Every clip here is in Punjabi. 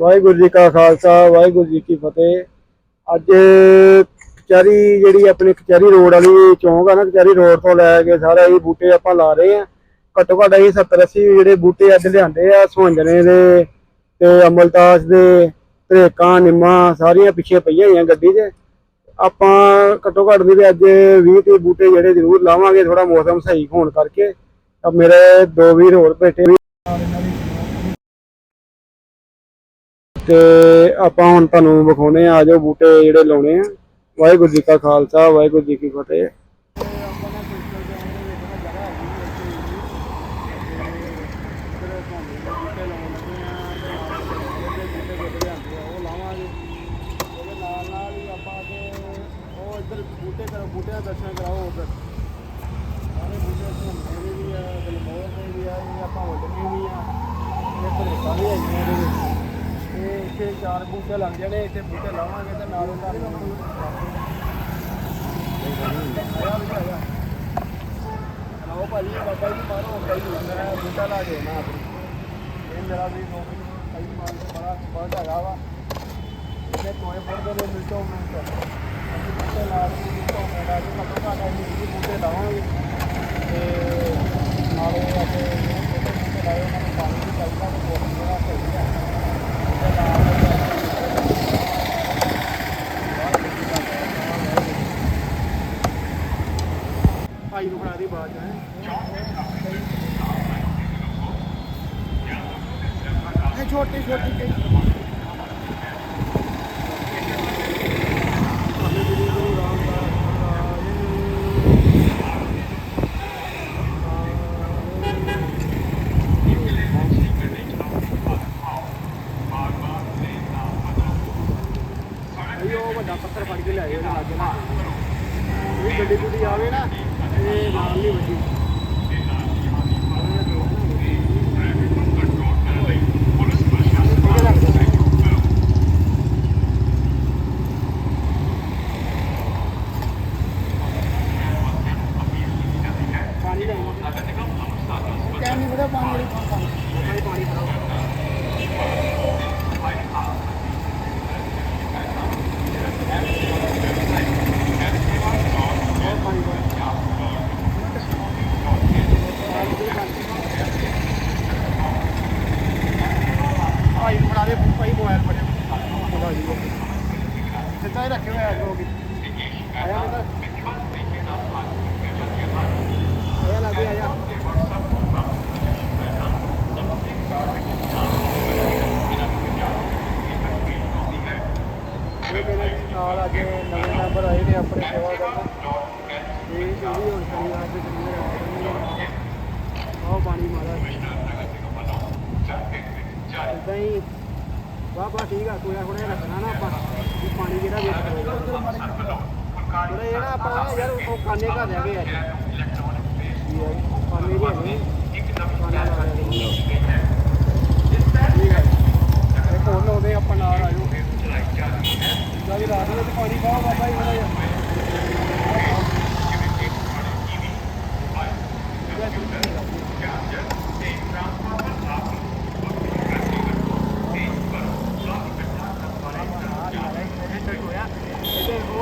ਵਾਹਿਗੁਰੂ ਜੀ ਕਾ ਖਾਲਸਾ, ਵਾਹਿਗੁਰੂ ਜੀ ਕੀ ਫਤਿਹ। ਅੱਜ ਕਚਹਿਰੀ ਜਿਹੜੀ ਆਪਣੀ ਕਚਹਿਰੀ ਰੋਡ ਵਾਲੀ ਚੌਂਕ ਆ ਨਾ, ਕਚਹਿਰੀ ਰੋਡ ਤੋਂ ਲੈ ਕੇ ਸਾਰੇ ਇਹ ਬੂਟੇ ਆਪਾਂ ਲਾ ਰਹੇ ਆ। ਘੱਟੋ ਘੱਟ ਅਸੀਂ 70 80 ਜਿਹੜੇ ਬੂਟੇ ਅੱਜ ਲਿਆਂਦੇ ਆ, ਸੁਹੰਜਣੇ ਦੇ ਤੇ ਅਮਲਤਾਸ ਦੇ ਧਰੇਕਾਂ ਨਿੰਮਾ, ਸਾਰੀਆਂ ਪਿੱਛੇ ਪਈਆਂ ਹੋਈਆਂ ਗੱਡੀ 'ਚ ਆਪਾਂ ਘੱਟੋ ਘੱਟ ਵੀ ਅੱਜ 20 30 ਬੂਟੇ ਜਿਹੜੇ ਜ਼ਰੂਰ ਲਾਵਾਂਗੇ ਥੋੜਾ ਮੌਸਮ ਸਹੀ ਹੋਣ ਕਰਕੇ। ਤਾਂ ਮੇਰੇ ਦੋ ਵੀਰ ਹੋਰ ਬੈਠੇ ਵੀ ਤੇ ਆਪਾਂ ਹੁਣ ਤੁਹਾਨੂੰ ਵਿਖਾਉਣੇ ਆ ਜੋ ਬੂਟੇ ਜਿਹੜੇ ਲਾਉਣੇ ਆ। ਵਾਹਿਗੁਰੂ ਜੀ ਕਾ ਖਾਲਸਾ, ਵਾਹਿਗੁਰੂ ਜੀ ਕੀ ਫਤਿਹ। ਬੂਟੇ ਦਾ ਦਰਸ਼ਨ ਕਰਾਓ ਉਧਰ ਸਾਰੇ ਬੂਟੇ ਘੁੰਮਦੇ ਵੀ ਆ ਗਲਮੋਰ ਵੀ ਆ। ਇਹ ਆਪਾਂ ਵੱਢਣੇ ਵੀ ਆ, ਇਹ ਧਰੇਕਾਂ ਵੀ ਹੈਗੀਆਂ ਇਹਦੇ ਵਿੱਚ ਇਹ ਇੱਥੇ ਚਾਰ ਬੂਟੇ ਲੱਗ ਜਾਣੇ, ਇੱਥੇ ਬੂਟੇ ਲਾਵਾਂਗੇ ਤੇ ਨਾਲੋਂ ਨਾਲ ਆਓ ਭਾਜੀ, ਬਾਬਾ ਜੀ, ਮਾਰੋ ਕਈ ਮੇਰਾ ਬੂਟਾ ਲਾ ਦੇ ਨਾ ਇਹ ਮੇਰਾ ਵੀ ਨੌਕਰੀ ਕਈ ਮਾਰ ਬੜਾ ਬਹੁਤ ਹੈਗਾ ਵਾ। ਇਹਨੇ ਕੋਏ ਫੜਦੇ ਨੇ ਮਿਲਟੋ ਮਿਲਟੋ ਅਸੀਂ ਬੂਟੇ ਲਾ ਕੇ ਮਿਲਟੋ ਮੇਰਾ ਜੀ ਮਤਲਬ ਸਾਡਾ ਇਹ ਬੂਟੇ ਲਾਵਾਂਗੇ। ਤੇ ਨਾਲੇ ਆਪਣੇ ਜਿਹੜੇ ਬੂਟੇ ਲਾਏ, ਉਹਨਾਂ ਨੂੰ ਪਾਣੀ ਵੀ ਚਾਹੀਦਾ ਤੇ ਮੌਸਮ ਸਹੀ ਹੈ ਬੂਟੇ ਲਾ ਕੇ ਭਾਈ ਨੂੰ ਫੜਾ ਦੀ ਬਾਤ ਹੈ ਇਹ ਛੋਟੀ ਛੋਟੀ ਕਈ ਉਹ ਵੱਡਾ ਪੱਥਰ ਫੜ ਕੇ ਲਿਆਏ ਉਹਦੇ ਲਾਗੇ ਨਾ ਇਹ ਗੱਡੀ ਗੁੱਡੀ ਆਵੇ ਨਾ ਇਹ ਨਾਲ ਨਹੀਂ ਵੱਜੀ ਪਾਣੀ ਲੈ ਕਹਿ ਨਹੀਂ ਬੜਾ ਪਾਣੀ ਪਾਣੀ ਪਾਣੀ ਪਾਣੀ ਭਾਈ ਨੂੰ ਫੜਾ ਦੇ ਭਾਈ ਮੋਬਾਈਲ ਫੜਿਆ ਫੜਾ ਜੀ ਸਿੱਧਾ ਹੀ ਰੱਖੇ ਹੋਇਆ ਲੋਕ ਆਇਆ ਮੇਰਾ ਆਇਆ ਲੱਗੇ ਆਇਆ ਇਹ ਕਹਿੰਦੇ ਜੀ ਨਾਲ ਅੱਜ ਨਵੇਂ ਮੈਂਬਰ ਆਏ ਨੇ ਆਪਣੇ ਸੇਵਾ ਕਰਨ ਇਹ ਜਿਹੜੀ ਹੁਣ ਸ਼ਨੀਵਾਰ ਦੇ ਦਿਨ ਆਹ ਪਾਣੀ ਮਾਰਾ ਇਦਾਂ ਹੀ ਵਾਹ ਵਾਹ ਠੀਕ ਆ ਕੋਇਆ ਹੁਣੇ ਰੱਖਣਾ ਨਾ ਆਪਾਂ ਵੀ ਪਾਣੀ ਜਿਹੜਾ ਵੇਖ ਕਰੇਗਾ ਥੋੜਾ ਜਿਹੜਾ ਆਪਾਂ ਯਾਰ ਉਹ ਕਾਨੇ ਘਰ ਰਹਿ ਗਏ ਅੱਜ ਕੀ ਹੈ ਕਾਨੇ ਜਿਹੇ ਨੇ ਕਾਨਾ ਲਾ ਰਹੇ ਠੀਕ ਹੈ ਇਹ ਕੋਲ ਲਾਉਂਦੇ ਆਪਾਂ ਨਾਲ ਆਜੋ ਜਿੱਦਾਂ ਵੀ ਰਾਤ ਨੂੰ ਪਾਣੀ ਪਾਓ ਬਾਬਾ ਜੀ ਥੋੜਾ ਜਿਹਾ ਕਈ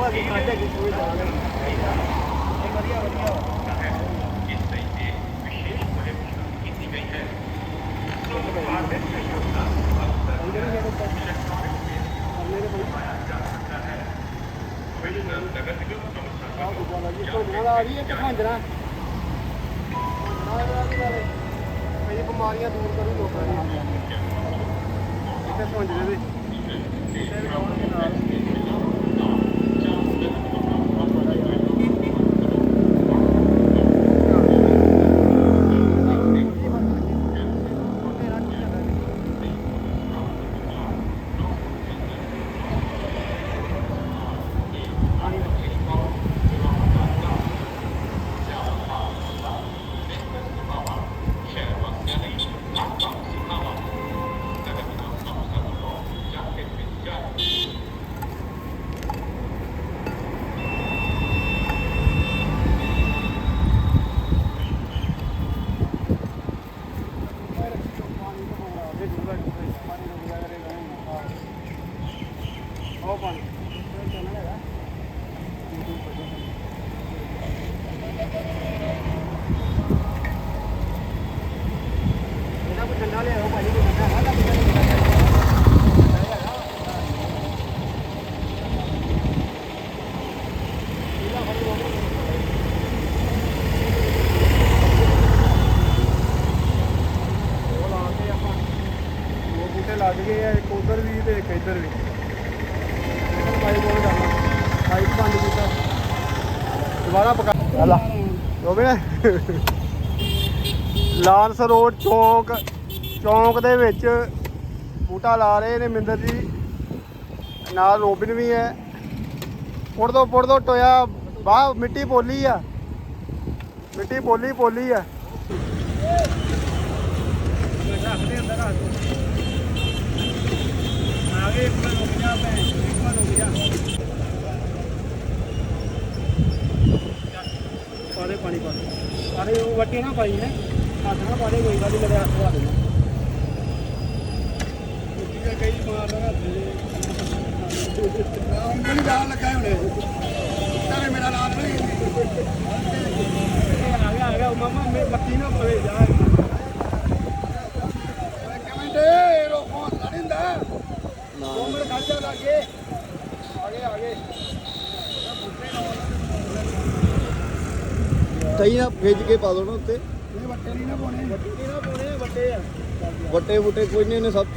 ਬਿਮਾਰੀਆਂ ਦੂਰ ਕਰੂ ਲੋਕਾਂ ਦੀਆਂ ਇੱਥੇ ਪਹੁੰਚਦੇ ਦੇ ਆਉਣਗੇ ਨਾਲ ਲਾਂਸ ਰੋਡ ਚੌਂਕ ਚੌਂਕ ਦੇ ਵਿੱਚ ਬੂਟਾ ਲਾ ਰਹੇ ਨੇ ਮਿੰਦਰ ਜੀ। ਨਾਲ ਰੋਬਿਨ ਵੀ ਹੈ। ਪੁੜ ਦੋ ਪੁੜ ਦੋ ਟੋਇਆ। ਵਾਹ, ਮਿੱਟੀ ਪੋਲੀ ਆ। ਮਿੱਟੀ ਪੋਲੀ ਪੋਲੀ ਆ। ਰੱਖਦੇ ਅੰਦਰ ਰੱਖ ਆਗੇ ਇੱਕ ਰੁਕ ਜਾ ਭੈਣ ਇੱਕ ਰੁਕ ਜਾ ਪਾਦੇ ਪਾਣੀ ਪਾ ਦੇ ਉਹ ਵੱਟੀ ਨਾ ਪਾਈ ਹੈ। ਹੱਥ ਨਾ ਪਾਦੇ ਕੋਈ ਗੱਲ ਨਹੀਂ ਮੇਰੇ ਹੱਥ ਪਾ ਕਈ ਮਾਰਦਾ ਹੱਥ ਦੇ ਉਂਗਲੀ ਦਾ ਲੱਗਾ ਹੁਣੇ। ਤਾਰੇ ਮੇਰਾ ਨਾਮ ਨਹੀਂ ਆ ਗਿਆ ਆ ਗਿਆ ਮਾਮਾ ਮੇ ਮੱਤੀ ਨਾ ਪਵੇ ਜਾ। ਕਮੈਂਟੇ ਰੋਕੋ ਲੜਿੰਦਾ। ਦੋ ਮਿੰਟ ਖੜ ਜਾ ਲਾਗੇ। ਆਗੇ ਆਗੇ ਤਈ ਨਾ ਭੇਜ ਕੇ ਪਾ ਦੋ ਨਾ ਉੱਤੇ। ਵੱਟੇ ਨਹੀਂ ਨਾ ਵੱਟੇ ਨਹੀਂ ਨਾ ਪਾਉਣੇ ਵੱਟੇ ਆ ਵੱਟੇ ਵੁੱਟੇ ਕੋਈ ਨਹੀਂ ਇਹਨੇ ਸਭ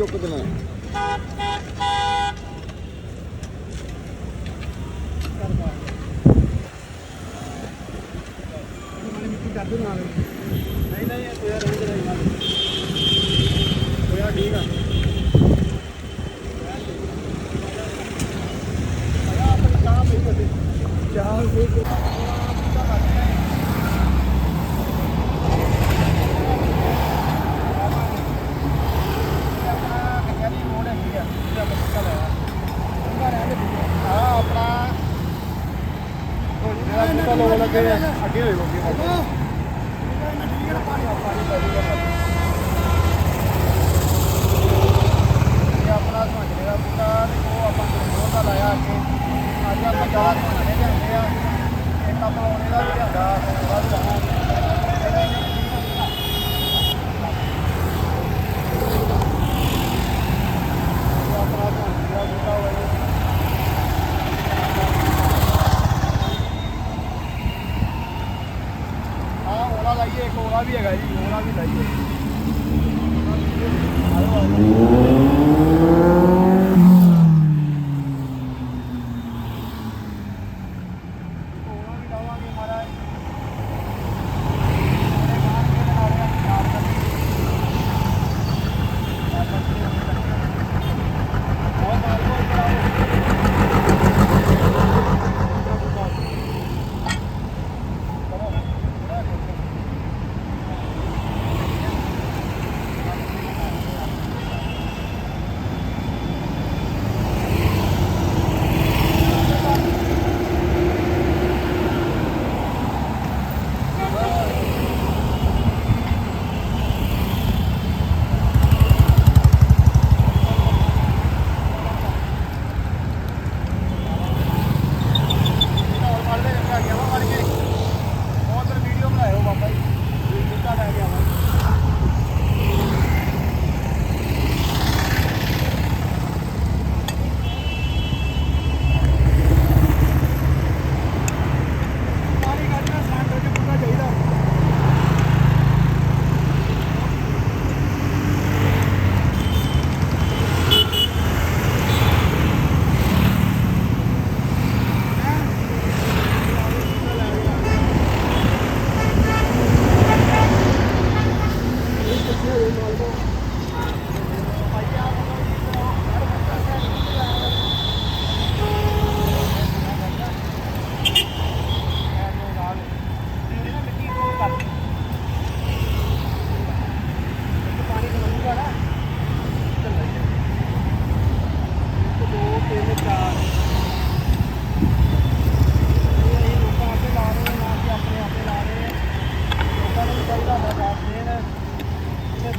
ਇਹ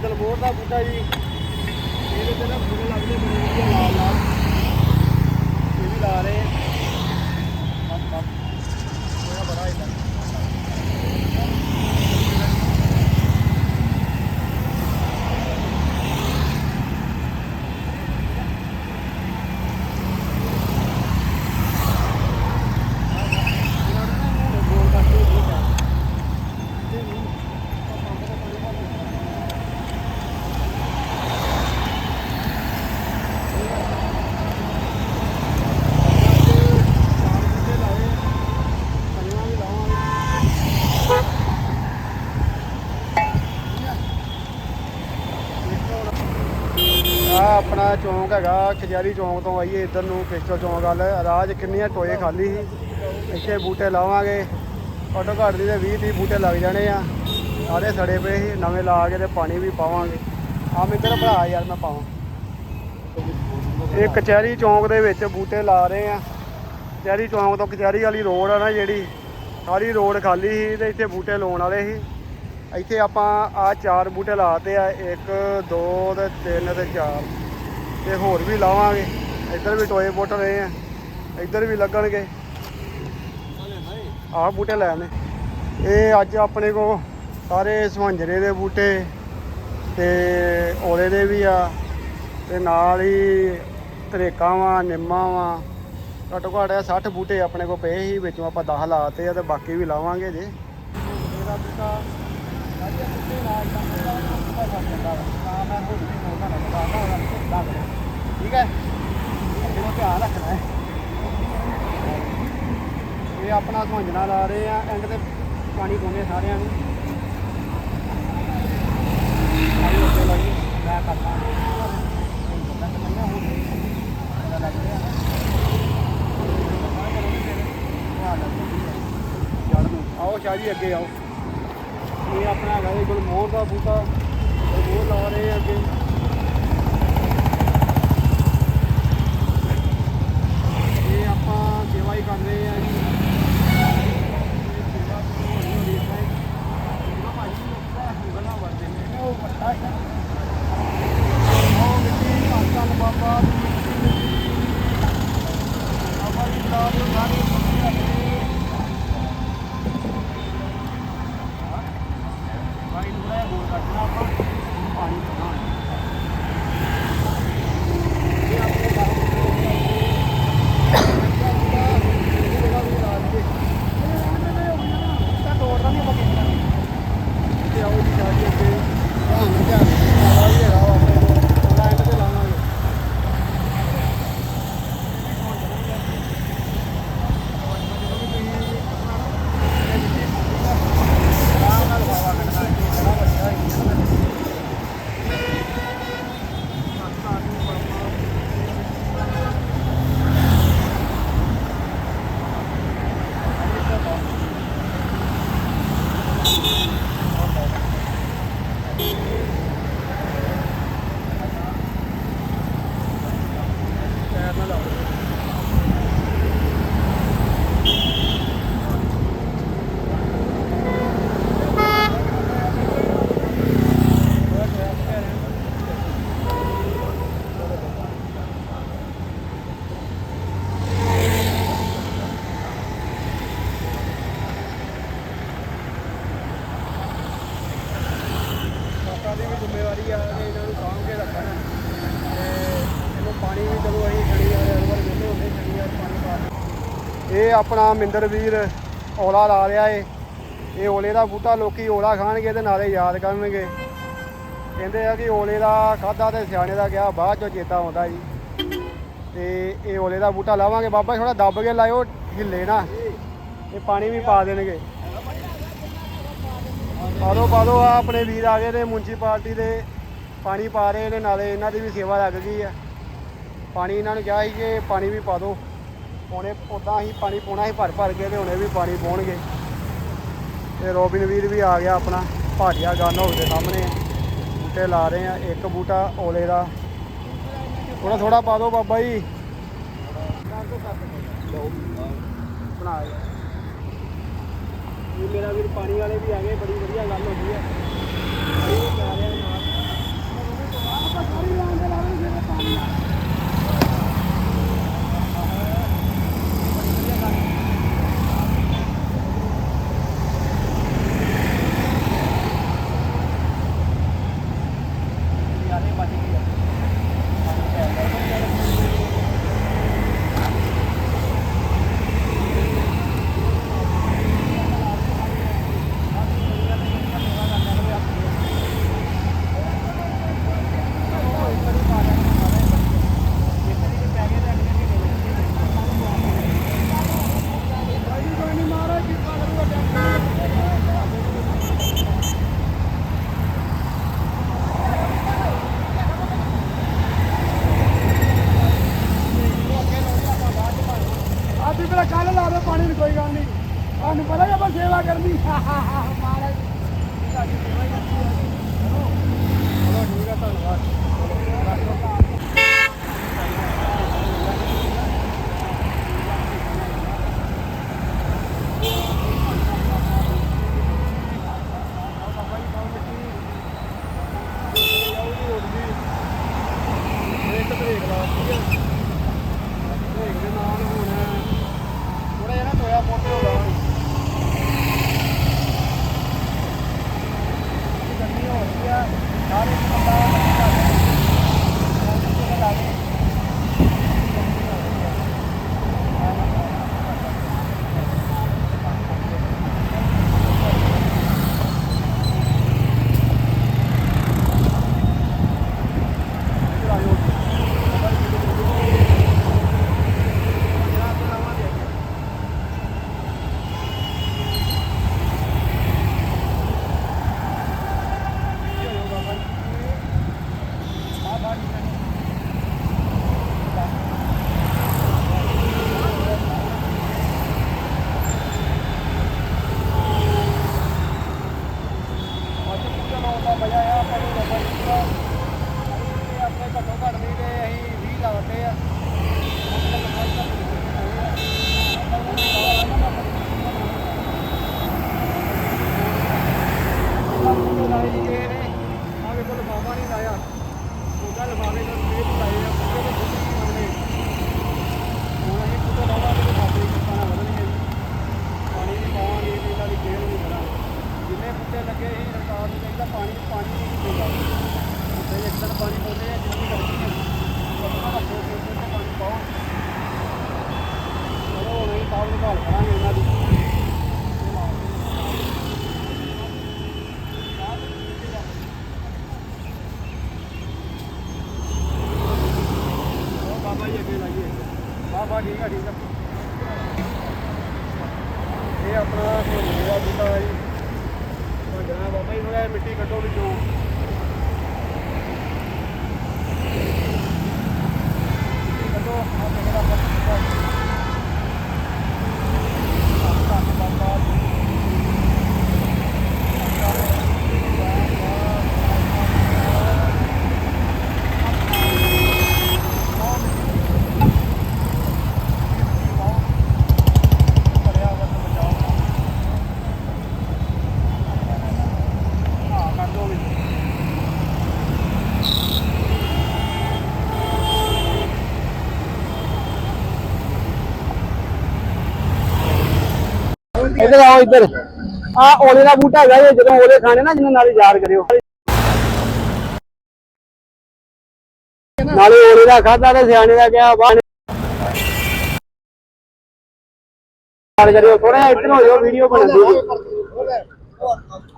ਗਲਬੋਰ ਦਾ ਬੂਟਾ ਜੀ ਵਿੱਚ ਨਾ ਫੁੱਲ ਲੱਗਦੇ ਬੜੇ ਲਾਲ ਲਾਲ ਇਹ ਵੀ ਲਾ ਰਹੇ ਬਸ ਬਸ ਹੋਇਆ ਬੜਾ ਇਹਦਾ ਆ ਆਪਣਾ ਚੌਂਕ ਹੈਗਾ, ਖਜਾਰੀ ਚੌਂਕ ਤੋਂ ਆਈਏ ਇੱਧਰ ਨੂੰ ਪਿਸਟਲ ਚੌਂਕ ਵੱਲ। ਰਾਜ ਕਿੰਨੀਆਂ ਟੋਏ ਖਾਲੀ ਸੀ। ਇੱਥੇ ਬੂਟੇ ਲਾਵਾਂਗੇ। ਘੱਟੋ ਘੱਟ ਦੀ ਤੇ 20 30 ਬੂਟੇ ਲੱਗ ਜਾਣੇ ਆ। ਸਾਰੇ ਸੜੇ ਪਏ ਸੀ, ਨਵੇਂ ਲਾ ਕੇ ਤੇ ਪਾਣੀ ਵੀ ਪਾਵਾਂਗੇ। ਆ ਮਿੱਤਰ ਭਰਾ ਯਾਰ ਮੈਂ ਪਾਵਾਂ। ਇਹ ਕਚਹਿਰੀ ਚੌਂਕ ਦੇ ਵਿੱਚ ਬੂਟੇ ਲਾ ਰਹੇ ਆ। ਕਚਹਿਰੀ ਚੌਂਕ ਤੋਂ ਕਚਹਿਰੀ ਵਾਲੀ ਰੋਡ ਆ ਨਾ ਜਿਹੜੀ, ਸਾਰੀ ਰੋਡ ਖਾਲੀ ਸੀ ਤੇ ਇੱਥੇ ਬੂਟੇ ਲਾਉਣ ਵਾਲੇ ਸੀ। ਇੱਥੇ ਆਪਾਂ ਆ ਚਾਰ ਬੂਟੇ ਲਾਤੇ ਆ 1 2 ਤੇ 3 ਤੇ 4 ਤੇ ਹੋਰ ਵੀ ਲਾਵਾਂਗੇ। ਇੱਧਰ ਵੀ ਟੋਏ ਪੁੱਟ ਰਹੇ ਆ। ਇੱਧਰ ਵੀ ਲੱਗਣਗੇ। ਆਹ ਬੂਟੇ ਲੈ ਨੇ ਇਹ ਅੱਜ ਆਪਣੇ ਕੋ ਸਾਰੇ ਸਵੰਜਰੇ ਦੇ ਬੂਟੇ ਤੇ ਔਲੇ ਦੇ ਵੀ ਆ। ਤੇ ਨਾਲ ਹੀ ਤਰੇਕਾਂ ਵਾ, ਨਿੰਮਾਂ ਵਾ। ਘੱਟੋ ਘੱਟ ਇਹ 60 ਬੂਟੇ ਆਪਣੇ ਕੋ ਪਏ ਸੀ, ਵਿੱਚੋਂ ਆਪਾਂ 10 ਲਾਤੇ ਆ ਤੇ ਬਾਕੀ ਵੀ ਲਾਵਾਂਗੇ ਜੇ। ਇਹਦਾ ਬੂਟਾ ਅੱਜ ਬੂਟੇ ਲਾ ਕੰਮ ਠੀਕ ਹੈ? ਇਹਨੂੰ ਧਿਆਨ ਰੱਖਣਾ ਹੈ। ਇਹ ਆਪਣਾ ਸੁਹੰਜਣਾ ਲਾ ਰਹੇ ਆ ਐਂਡ ਤੇ ਪਾਣੀ ਪਾਉਂਦੇ ਸਾਰਿਆਂ ਨੂੰ। ਆਈ ਉੱਤੇ ਮੈਂ ਕਰਦਾ ਆਓ ਸ਼ਾਹ ਜੀ, ਅੱਗੇ ਆਓ। ਇਹ ਆਪਣਾ ਹੈਗਾ ਜੀ ਗੁਲਮੋਹਰ ਦਾ ਬੂਟਾ। ਗੁਲਮੋਹਰ ਲਾ ਰਹੇ ਅੱਗੇ। ਇਹ ਆਪਾਂ ਸੇਵਾ ਹੀ ਕਰ ਰਹੇ ਆ ਜੀ ਇਹ ਸੇਵਾ ਹੌਲੀ ਹੌਲੀ ਏਦਾਂ ਹੀ ਜਿਹੜਾ ਭਾਜੀ ਉਹਦਾ ਉਂਗਲਾਂ ਵਰਦੇ ਨੇ ਉਹ ਵੱਡਾ ਹੈ ਉਹ ਮਿੱਟੀ ਧੰਨ ਬਾਬਾ ਦੀ ਮਿੱਟੀ ਬਾਬਾ ਜੀ ਬੁਲਾ ਦਿਓ ਸਾਰੇ ਮਿੱਟੀ ਰੱਖਦੇ ਭਾਈ ਨੂੰ ਇਹ ਬੋਲ ਰੱਖਣਾ ਆਪਾਂ ਇਹਨੂੰ ਪਾਣੀ ਪਾਣਾ ਇਹ ਆਪਣੇ ਘਰ ਤੇ ਆਓ ਜੀ ਜਾ ਕੇ ਅੱਗੇ ਧਿਆਨ ਨਾਲ ਧਿਆਨ ਨਾਲ ਆ ਵੀ ਹੈਗਾ ਵਾ ਆਪਣੇ ਕੋਲ ਉਹਦਾ ਐਂਡ ਤੇ ਲਾਵਾਂਗੇ ਆਰਾਮ ਨਾਲ ਹਵਾ ਕੱਢਣਾ ਹੈ ਬੜਾ ਵੱਡਾ ਹੈ ਪੈਰ ਨਾਲ ਲਾਓ ਮਾਤਾ ਦੀ ਵੀ ਜ਼ਿੰਮੇਵਾਰੀ ਆ ਕਿ ਇਹਨਾਂ ਨੂੰ ਸਾਂਭ ਕੇ ਰੱਖਣ ਤੇ ਇਹਨੂੰ ਪਾਣੀ ਵੀ ਚਲੋ ਅਸੀਂ ਸ਼ਨੀਵਾਰ ਐਤਵਾਰ ਵਿਹਲੇ ਹੁੰਦੇ ਸ਼ਨੀਵਾਰ ਪਾਣੀ ਪਾ ਦਿੰਦੇ। ਇਹ ਆਪਣਾ ਮਿੰਦਰ ਵੀਰ ਔਲਾ ਲਾ ਰਿਹਾ ਏ। ਇਹ ਔਲੇ ਦਾ ਬੂਟਾ ਲੋਕੀ ਔਲਾ ਖਾਣਗੇ ਤੇ ਨਾਲੇ ਯਾਦ ਕਰਨਗੇ। ਕਹਿੰਦੇ ਆ ਕਿ ਔਲੇ ਦਾ ਖਾਦਾ ਤੇ ਸਿਆਣੇ ਦਾ ਗਿਆ ਬਾਅਦ ਚੋਂ ਚੇਤਾ ਆਉਂਦਾ ਜੀ। ਤੇ ਇਹ ਔਲੇ ਦਾ ਬੂਟਾ ਲਾਵਾਂਗੇ। ਬਾਬਾ ਥੋੜਾ ਦੱਬ ਕੇ ਲਾਇਓ, ਹਿੱਲੇ ਨਾ। ਇਹ ਪਾਣੀ ਵੀ ਪਾ ਦੇਣਗੇ। ਪਾ ਦੋ ਪਾ ਦੋ ਆ ਆਪਣੇ ਵੀਰ ਆ ਗਏ ਨੇ ਮੁਨਸਪਾਲਟੀ ਦੇ। ਪਾਣੀ ਪਾ ਰਹੇ ਨੇ, ਨਾਲੇ ਇਹਨਾਂ ਦੀ ਵੀ ਸੇਵਾ ਲੱਗ ਗਈ ਆ। ਪਾਣੀ ਇਹਨਾਂ ਨੂੰ ਕਿਹਾ ਸੀ ਕਿ ਪਾਣੀ ਵੀ ਪਾ ਦਿਓ। ਹੁਣੇ ਉਦਾਂ ਹੀ ਪਾਣੀ ਪਾਉਣਾ ਸੀ ਭਰ ਭਰ ਕੇ ਤੇ ਹੁਣੇ ਵੀ ਪਾਣੀ ਪਾਉਣਗੇ ਤੇ ਰੋਬਿਨ ਵੀਰ ਵੀ ਆ ਗਿਆ ਆਪਣਾ, ਭਾਟੀਆ ਗਨ ਹਾਊਸ ਦੇ ਸਾਹਮਣੇ। ਬੂਟੇ ਲਾ ਰਹੇ ਆ, ਇੱਕ ਬੂਟਾ ਓਲੇ ਦਾ। ਥੋੜਾ ਥੋੜਾ ਪਾ ਦਿਓ ਬਾਬਾ ਜੀ। ਬਣਾ ਇਹ ਮੇਰਾ ਵੀਰ ਪਾਣੀ ਵਾਲੇ ਵੀ ਆ ਗਏ, ਬੜੀ ਵਧੀਆ ਗੱਲ ਹੋ ਗਈ ਹੈ ਮਿੱਟੀ ਕੱਢੋ ਵਿੱਚੋਂ। ਇੱਧਰ ਆਓ, ਇੱਧਰ। ਆ ਓਲੇ ਦਾ ਬੂਟਾ ਹੈਗਾ ਇਹ ਜਦੋਂ ਓਲੇ ਖਾਣੇ ਨਾ, ਜਿਹਨਾਂ ਨਾਲ ਯਾਦ ਕਰਿਓ। ਨਾਲੇ ਓਲੇ ਦਾ ਖਾਦਾ ਤੇ ਸਿਆਣੇ ਦਾ ਗਿਆ ਬਾਹਰ ਯਾਦ ਕਰਿਓ ਥੋੜਾ ਇੱਧਰ ਹੋ ਜਾਓ ਵੀਡੀਓ ਬਣਦੀ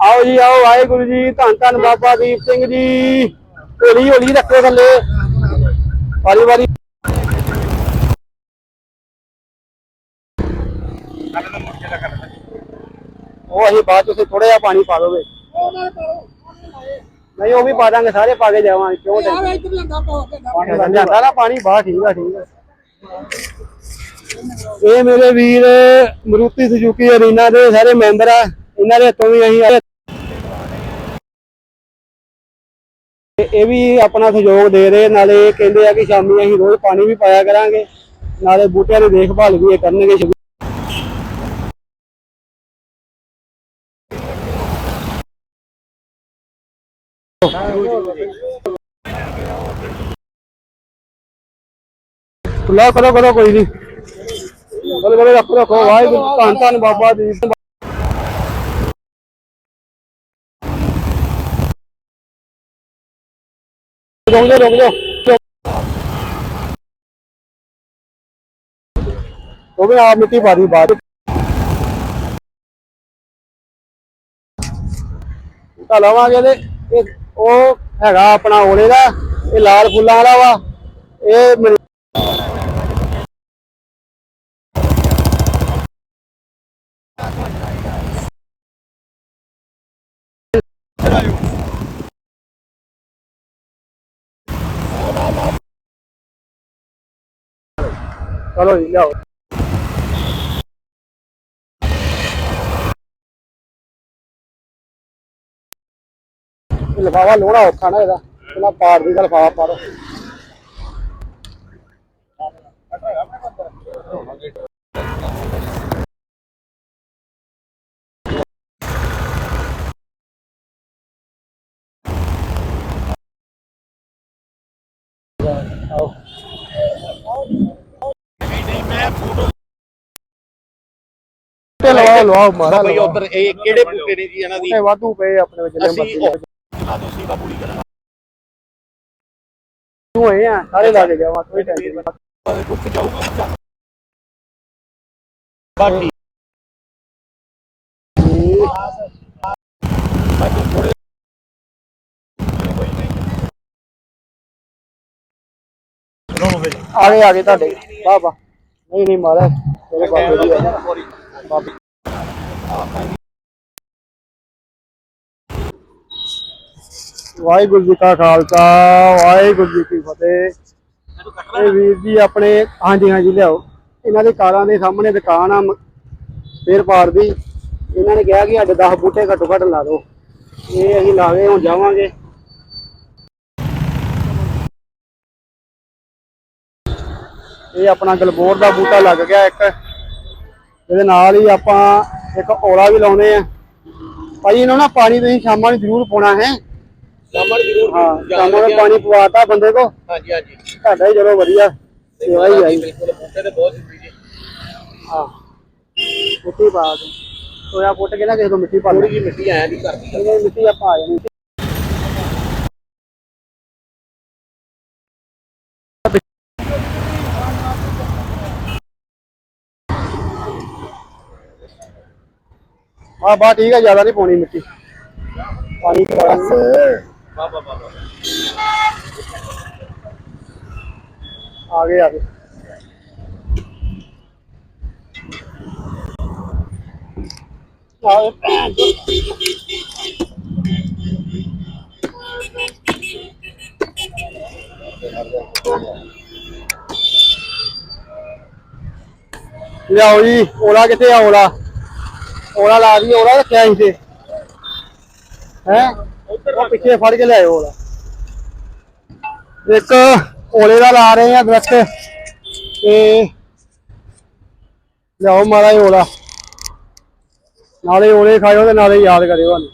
ਆਓ ਜੀ, ਆਓ, ਵਾਹਿਗੁਰੂ ਜੀ, ਧੰਨ ਧੰਨ ਬਾਬਾ ਦੀਪ ਸਿੰਘ ਜੀ। ਹੌਲੀ ਹੌਲੀ ਰੱਖੋ ਥੱਲੇ। ਵਾਰੀ ਵਾਰੀ ਉਹ ਅਸੀਂ ਬਾਅਦ ਚ ਥੋੜਾ ਜਿਹਾ ਪਾਣੀ ਪਾ ਦੋਗੇ ਨਹੀਂ ਉਹ ਵੀ ਪਾ ਦਾਂਗੇ ਸਾਰੇ ਪਾ ਕੇ ਜਾਵਾਂਗੇ ਕਿਉਂ ਟੈਨਸ਼ਨ ਜਾਂਦਾ ਨਾ ਪਾਣੀ ਬਾਹਰ ਠੀਕ ਆ ਠੀਕ ਆ। ਇਹ ਮੇਰੇ ਵੀਰ ਮਰੂਤੀ ਸੁਜ਼ੂਕੀ ਅਰੀਨਾ ਦੇ ਸਾਰੇ ਮੈਂਬਰ ਆ ਇਹਨਾਂ ਦੇ ਹੱਥੋਂ ਵੀ ਅਸੀਂ ਇਹ ਵੀ ਆਪਣਾ ਸਹਿਯੋਗ ਦੇ ਰਹੇ ਨਾਲੇ ਇਹ ਕਹਿੰਦੇ ਆ ਕਿ ਸ਼ਾਮੀ ਅਸੀਂ ਰੋਜ਼ ਪਾਣੀ ਵੀ ਪਾਇਆ ਕਰਾਂਗੇ ਨਾਲੇ ਬੂਟਿਆਂ ਦੀ ਦੇਖਭਾਲ ਵੀ ਇਹ ਕਰਨਗੇ ਲੋ ਕਰੋ ਕਰੋ ਕੋਈ ਨਹੀਂ ਕਰੋ ਕਰੋ, ਰੱਖੋ ਰੱਖੋ। ਵਾਹਿਗੁਰੂ, ਧੰਨ ਧੰਨ ਬਾਬਾ ਜੀ। ਰੁਕ ਜਾ ਰੁਕ ਜਾ। ਉਹ ਵੀ ਆਪ ਮਿੱਟੀ ਪਾ ਦੀ ਬਾਅਦ ਤਾਂ ਲਵਾਂਗੇ ਤੇ ਉਹ ਹੈਗਾ ਆਪਣਾ ਓਲੇ ਦਾ, ਇਹ ਲਾਲ ਫੁੱਲਾਂ ਵਾਲਾ ਵਾ। ਇਹ ਮਨੀ- ਚਲੋ ਜੀ, ਲਿਆਓ। ਲਿਫਾਫਾ ਲੋਣਾ ਔਖਾ ਨਾ ਇਹਦਾ। ਪਹਿਲਾਂ ਪਾੜ ਦੀ ਲਿਫਾਫਾ ਪਾੜੋ। ਲਵਾਓ ਲਵਾਓ ਮਾਰਾ ਬਈ ਉਧਰ ਇਹ ਕਿਹੜੇ ਬੂਟੇ ਨੇ ਜੀ ਇਹਨਾਂ ਦੀ? ਇਹ ਵਾਧੂ ਪਏ ਆਪਣੇ ਵਿੱਚ। ਅਸੀਂ ਨੰਬਰ ਤੂੰ ਹੋਏ ਆ ਸਾਰੇ ਲਾ ਕੇ ਗਿਆ ਕੋਈ ਟੈਨਸ਼ਨ ਨਹੀਂ ਬਾਕੀ ਆ ਗਏ ਆ ਗਏ ਤੁਹਾਡੇ। ਵਾਹ ਵਾਹ। ਨਹੀਂ ਨਹੀਂ ਮਾਰਾ ਤੇਰੇ ਬਾਬੇ ਦੀ ਬਾਬੇ ਵਾਹਿਗੁਰੂ ਜੀ ਕਾ ਖਾਲਸਾ, ਵਾਹਿਗੁਰੂ ਜੀ ਕੀ ਫਤਿਹ। ਇਹ ਵੀਰ ਜੀ ਆਪਣੇ, ਹਾਂਜੀ ਹਾਂਜੀ, ਲਿਆਓ। ਇਹਨਾਂ ਦੇ ਕਾਰਾਂ ਦੇ ਸਾਹਮਣੇ ਦੁਕਾਨ ਆ ਫੇਰ ਪਾਰ ਦੀ। ਇਹਨਾਂ ਨੇ ਕਿਹਾ ਕਿ ਸਾਡੇ 10 ਬੂਟੇ ਘੱਟੋ ਘੱਟ ਲਾ ਦਿਓ। ਇਹ ਅਸੀਂ ਲਾ ਕੇ ਹੁਣ ਜਾਵਾਂਗੇ। ਇਹ ਆਪਣਾ ਗਲਬੋਰ ਦਾ ਬੂਟਾ ਲੱਗ ਗਿਆ ਇੱਕ। ਇਹਦੇ ਨਾਲ ਹੀ ਆਪਾਂ ਇੱਕ ਔਲਾ ਵੀ ਲਾਉਨੇ ਆ। ਭਾਈ, ਇਹਨਾਂ ਨੂੰ ਨਾ ਪਾਣੀ ਤੁਸੀਂ ਸ਼ਾਮਾਂ ਨੂੰ ਜ਼ਰੂਰ ਪਾਉਣਾ ਹੈ। ਸਾਮਣ ਜ਼ਰੂਰ ਹਾਂ ਸ਼ਾਮਾਂ ਨੂੰ ਪਾਣੀ ਪਵਾਤਾ ਬੰਦੇ ਕੋ ਹਾਂਜੀ ਹਾਂਜੀ। ਤੁਹਾਡਾ ਹੀ ਚਲੋ ਵਧੀਆ। ਸੇਵਾ ਹੀ ਆਈ। ਬਿਲਕੁਲ ਬੂਟੇ ਤੇ ਬਹੁਤ ਜ਼ਰੂਰੀ ਜੀ ਹਾਂ। ਮਿੱਟੀ ਪਾ ਦੇ ਸੋਇਆ ਪੁੱਟ ਕੇ ਨਾ ਕਿਸੇ ਤੋਂ ਮਿੱਟੀ ਪਾ ਥੋੜੀ ਦੇ ਜਿਹੀ ਮਿੱਟੀ ਆਇਆ ਦੀ ਕਰਦੀ ਇਹ ਮਿੱਟੀ ਆਪਾਂ ਆ ਜਾਣੀ। ਆ ਬਾ ਠੀਕ ਹੈ ਜ਼ਿਆਦਾ ਨਹੀਂ ਪਾਉਣੀ ਮਿੱਟੀ। ਪਾਣੀ ਪਾ ਵਾਹ ਵਾਹ ਵਾਹ ਆ ਗਏ ਆ ਗਏ। ਆਏ ਲਿਆਓ ਜੀ ਓਲਾ ਕਿੱਥੇ ਆ ਓਲਾ ਓਲਾ ਲਾ ਦੀ ਓਲਾ ਰੱਖਿਆ ਸੀ ਤੇ ਹੈ? ਉਹ ਪਿੱਛੇ ਫੜ ਕੇ ਲਿਆਓ ਓਲਾ ਇੱਕ ਓਲੇ ਦਾ ਲਾ ਰਹੇ ਆ ਦਰਖਤ ਤੇ ਲਿਆਓ ਮਾਰਾ ਓਲਾ ਨਾਲੇ ਓਲੇ ਖਾਇਓ ਤੇ ਨਾਲੇ ਯਾਦ ਕਰਿਓ ਸਾਨੂੰ।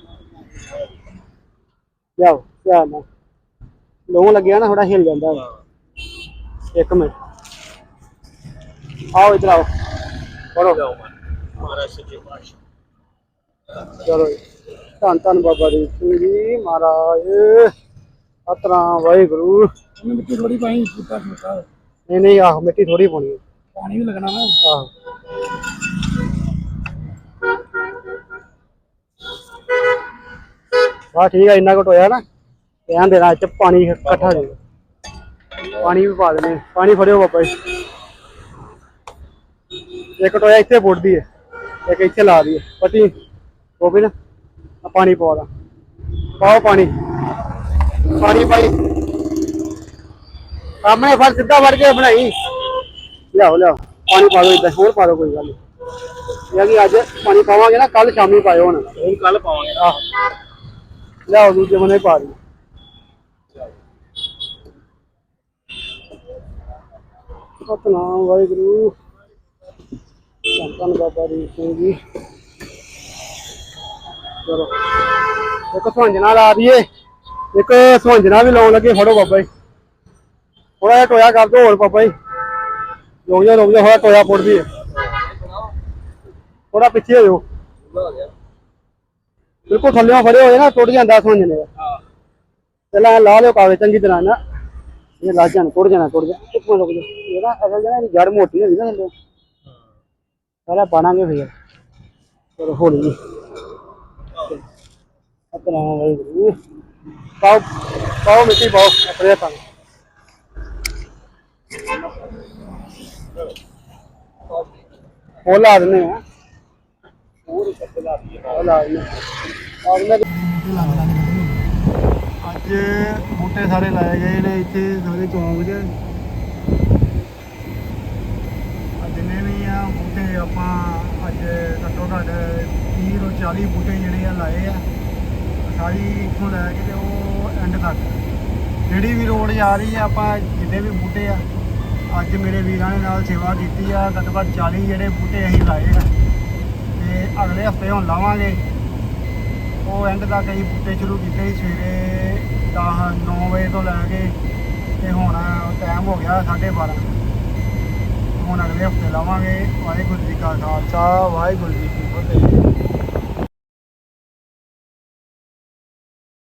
ਲਿਆਓ ਧਿਆਨ ਨਾਲ ਲੋਹ ਲੱਗਿਆ ਨਾ ਥੋੜਾ ਹਿਲ ਜਾਂਦਾ। ਇੱਕ ਮਿੰਟ। ਆਓ ਇਧਰ ਆਓ। ਪਾਤਸ਼ਾਹ। ਚਲੋ। ਧੰਨ ਧੰਨ ਬਾਬਾ ਜੀ ਸਿੰਘ ਜੀ ਮਹਾਰਾਜ। ਸਤਨਾਮ ਵਾਹਿਗੁਰੂ। ਮਿੱਟੀ ਥੋੜੀ ਪਾਈ ਬੂਟਾ ਛੋਟਾ ਨਹੀਂ ਨਹੀਂ ਆਹ ਮਿੱਟੀ ਥੋੜੀ ਪਾਉਣੀ ਹੈ। ਪਾਣੀ ਵੀ ਲੱਗਣਾ ਨਾ। ਆਹੋ। ਵਾਹ ਠੀਕ ਹੈ ਇੰਨਾ ਕੁ ਟੋਇਆ ਨਾ ਧਿਆਨ ਦੇਣਾ ਚ ਪਾਣੀ ਇਕੱਠਾ ਹੋ ਜਾਊਗਾ ਪਾਣੀ ਵੀ ਪਾ ਦੇਣੇ ਪਾਣੀ ਫੜਿਓ ਬਾਬਾ ਜੀ। ਇੱਕ ਟੋਇਆ ਇੱਥੇ ਫੁੱਟਦੀ ਹੈ ਇੱਕ ਇੱਥੇ ਲਾ ਦੀ ਪਤੀ ਉਹ ਵੀ ਨਾ ਆਹ ਪਾਣੀ ਪਾ ਦਾ। ਪਾਓ ਪਾਣੀ। ਪਾਣੀ ਪਾਈ। ਸਾਹਮਣੇ ਫੜ ਸਿੱਧਾ ਵੜ ਕੇ ਬਣਾਈ। ਲਿਆਓ ਲਿਆਓ। ਪਾਣੀ ਪਾ ਦਿਓ ਇੱਦਾਂ ਹੋਰ ਪਾ ਦਿਓ ਕੋਈ ਗੱਲ ਨਹੀਂ। ਕਿ ਅੱਜ ਪਾਣੀ ਪਾਵਾਂਗੇ ਨਾ ਕੱਲ ਸ਼ਾਮੀ ਪਾਇਓ ਹੁਣ। ਹੁਣ ਕੱਲ ਪਾਵਾਂਗੇ। ਆਹ। ਲਿਆਓ ਦੂਜੇ ਬੰਨੇ ਪਾ ਦਿਓ। ਸਤਨਾਮ ਵਾਹਿਗੁਰੂ। ਧੰਨ ਬਾਬਾ ਜੀ ਸਿੰਘ ਜੀ। ਚਲੋ। ਇੱਕ ਸੁਹੰਜਣਾ ਲਾ ਦਈਏ ਇੱਕ ਸੁਹੰਜਣਾ ਵੀ ਲਾਉਣ ਲੱਗੇ, ਫੜੋ ਬਾਬਾ ਜੀ। ਥੋੜਾ ਜਿਹਾ ਟੋਇਆ ਕਰ ਦਿਓ ਹੋਰ ਬਾਬਾ ਜੀ। ਰੁਕ ਜਾ ਰੁਕ ਜਾ ਹੋਇਆ ਟੋਇਆ ਫੁੱਟਦੀ ਹੈ ਥੋੜਾ ਪਿੱਛੇ ਹੋ ਜਾਓ। ਬਿਲਕੁਲ ਥੱਲੇੋਂ ਫੜੇ ਹੋਏ ਨਾ, ਟੁੱਟ ਜਾਂਦਾ ਸੁਹੰਜਣੇ ਦਾ ਪਹਿਲਾਂ ਲਾ ਲਿਓ ਕਾਗਜ਼, ਚੰਗੀ ਤਰ੍ਹਾਂ ਨਾ। ਇਹ ਲੱਗ ਜਾਣਾ, ਟੁੱਟ ਜਾਣਾ, ਟੁੱਟ ਜਾ ਇੱਕ ਮਿੰਟ ਰੁਕ ਜਾ। ਇਹ ਅਸਲ ਜਣਾ ਇਹਦੀ ਜੜ ਮੋਟੀ ਹੁੰਦੀ ਨਾ ਥੱਲੇ। ਸਾਰਾ ਪਾਣਾਂਗੇ ਫਿਰ। ਚਲੋ, ਹੌਲੀ ਜੀ। ਆਪਣਾ ਵਾਹਿਗੁਰੂ। ਪਾਓ ਪਾਓ ਮਿੱਟੀ, ਪਾਓ, ਆਪਣੇ ਹੱਥਾਂ ਉਹ ਲਾ ਦਿੰਦੇ ਆ। ਹੋਰ ਇੱਕ ਲਾ ਦਈਏ ਉਹ ਲਾ ਦਿੰਦੇ ਅੱਜ ਬੂਟੇ ਸਾਰੇ ਲਾਏ ਗਏ ਨੇ ਇੱਥੇ, ਸਾਰੇ ਚੌਂਕ 'ਚ। ਜਿੰਨੇ ਵੀ ਆ ਬੂਟੇ ਆਪਾਂ ਅੱਜ ਘੱਟੋ ਘੱਟ 30 ਤੋਂ 40 ਬੂਟੇ ਜਿਹੜੇ ਆ ਲਾਏ ਆ। ਸਾਰੀ ਇੱਥੋਂ ਲੈ ਕੇ ਤੇ ਉਹ ਐਂਡ ਤੱਕ ਜਿਹੜੀ ਵੀ ਰੋਡ ਜਾ ਰਹੀ ਆ, ਆਪਾਂ ਜਿੰਨੇ ਵੀ ਬੂਟੇ ਆ, ਅੱਜ ਮੇਰੇ ਵੀਰਾਂ ਨੇ ਨਾਲ ਸੇਵਾ ਕੀਤੀ ਆ ਘੱਟੋ ਘੱਟ 40 ਜਿਹੜੇ ਬੂਟੇ ਅਸੀਂ ਲਾਏ ਆ। ਤੇ ਅਗਲੇ ਹਫ਼ਤੇ ਹੁਣ ਲਾਵਾਂਗੇ। ਉਹ ਐਂਡ ਤੱਕ ਅਸੀਂ ਬੂਟੇ ਸ਼ੁਰੂ ਕੀਤੇ ਸੀ ਸਵੇਰੇ 10 9 ਵਜੇ ਤੋਂ ਲੈ ਕੇ ਤੇ ਹੁਣ ਟਾਈਮ ਹੋ ਗਿਆ 12:30 ਹੁਣ ਅਗਲੇ ਹਫ਼ਤੇ ਲਾਵਾਂਗੇ। ਵਾਹਿਗੁਰੂ ਜੀ ਕਾ ਖਾਲਸਾ, ਵਾਹਿਗੁਰੂ ਜੀ ਕੀ ਫਤਿਹ।